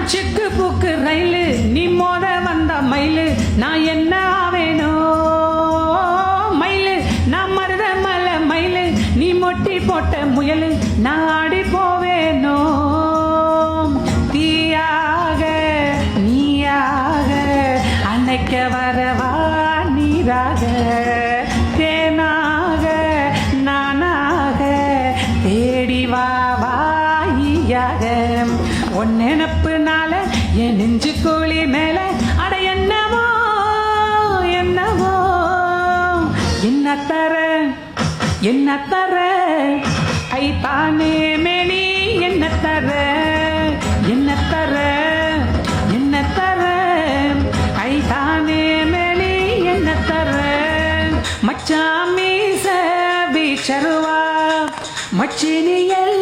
நான் செக்கு book rail நீ மோத வந்த மயிலு நான் என்ன ஆவேனோ? மயிலு நான் மருத மலை மயிலு நீ மொட்டி போட்ட முயலு நான் ஆடி போவேனோ? தீயாக நீயாக அன்னைக்க வரவா நீராக தேனாக நானாக தேடி வா வாயாக உன் நினப்புனால என் நெஞ்சு கோழி மேல அட என்னவோ என்னவோ? என்ன தர என்ன தர? ஐ தானே மேனி என்ன தர? என்ன தர? என்ன தர? ஐ தானே மேனி என்ன தர? மச்சாமீச பீச்சருவா மச்சினியல்